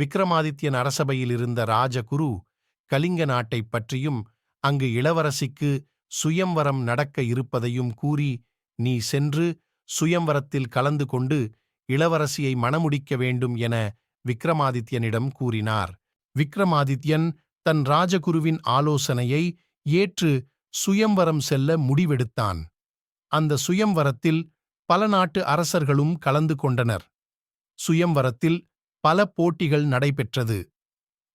விக்ரமாதித்யன் அரசபையில் இருந்த ராஜகுரு கலிங்க நாட்டைப் பற்றியும் அங்கு இளவரசிக்கு சுயம்வரம் நடக்க இருப்பதையும் கூறி நீ சென்று சுயம்வரத்தில் கலந்து கொண்டு இளவரசியை மணமுடிக்க வேண்டும் என விக்ரமாதித்யனிடம் கூறினார். விக்ரமாதித்யன் தன் ராஜகுருவின் ஆலோசனையை ஏற்று சுயம்வரம் செல்ல முடிவெடுத்தான். அந்த சுயம்வரத்தில் பல நாட்டு அரசர்களும் கலந்து கொண்டனர். சுயம்வரத்தில் பல போட்டிகள் நடைபெற்றது.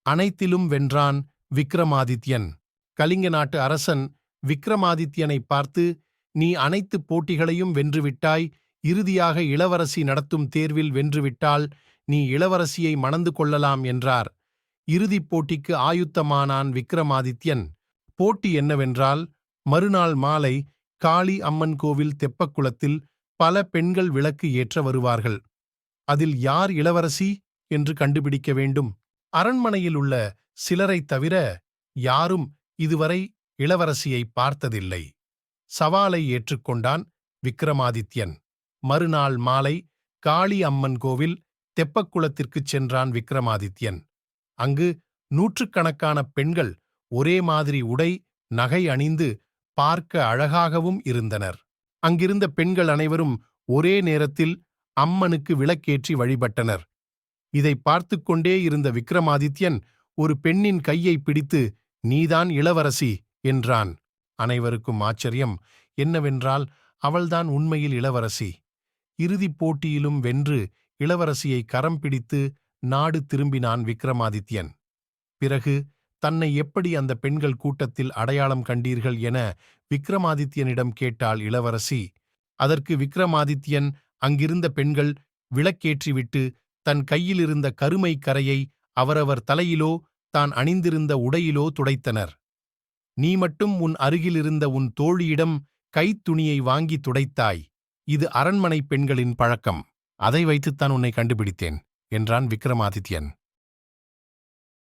அனைத்திலும் வென்றான் விக்ரமாதித்யன். கலிங்க நாட்டு அரசன் விக்ரமாதித்யனை பார்த்து நீ அனைத்து போட்டிகளையும் வென்றுவிட்டாய் இறுதியாக இளவரசி நடத்தும் தேர்வில் வென்றுவிட்டால் நீ இளவரசியை மணந்து கொள்ளலாம் என்றார். இறுதிப் போட்டிக்கு ஆயுத்தமானான் விக்ரமாதித்யன். போட்டி என்னவென்றால் மறுநாள் மாலை காளி அம்மன் கோவில் தெப்பக்குளத்தில் பல பெண்கள் விளக்கு ஏற்ற வருவார்கள். அதில் யார் இளவரசி? என்று கண்டுபிடிக்க வேண்டும். அரண்மனையில் உள்ள சிலரைத் தவிர யாரும் இதுவரை இளவரசியை பார்த்ததில்லை. சவாலை ஏற்றுக்கொண்டான் விக்ரமாதித்யன் மறுநாள் மாலை காளி அம்மன் கோவில் தெப்பக்குளத்திற்குச் சென்றான் விக்ரமாதித்யன் அங்கு நூற்றுக்கணக்கான பெண்கள் ஒரே மாதிரி உடை நகை அணிந்து பார்க்க அழகாகவும் இருந்தனர். அங்கிருந்த பெண்கள் அனைவரும் ஒரே நேரத்தில் அம்மனுக்கு விளக்கேற்றி வழிபட்டனர். இதை பார்த்து கொண்டே இருந்த விக்ரமாதித்யன் ஒரு பெண்ணின் கையை பிடித்து நீதான் இளவரசி என்றான். அனைவருக்கும் ஆச்சரியம் என்னவென்றால் அவள்தான் உண்மையில் இளவரசி. இறுதிப் போட்டியிலும் வென்று இளவரசியை கரம் பிடித்து நாடு திரும்பினான் விக்ரமாதித்யன். பிறகு தன்னை எப்படி அந்த பெண்கள் கூட்டத்தில் அடையாளம் கண்டீர்கள் என விக்ரமாதித்யனிடம் கேட்டாள் இளவரசி. அதற்கு விக்ரமாதித்யன் அங்கிருந்த பெண்கள் விளக்கேற்றிவிட்டு தன் கையிலிருந்த கருமை கரையை அவரவர் தலையிலோ தான் அணிந்திருந்த உடையிலோ துடைத்தனர். நீ மட்டும் உன் அருகிலிருந்த உன் தோழியிடம் கைத்துணியை வாங்கி துடைத்தாய். இது அரண்மனை பெண்களின் பழக்கம். அதை வைத்துத்தான் உன்னை கண்டுபிடித்தேன் என்றான் விக்ரமாதித்யன்.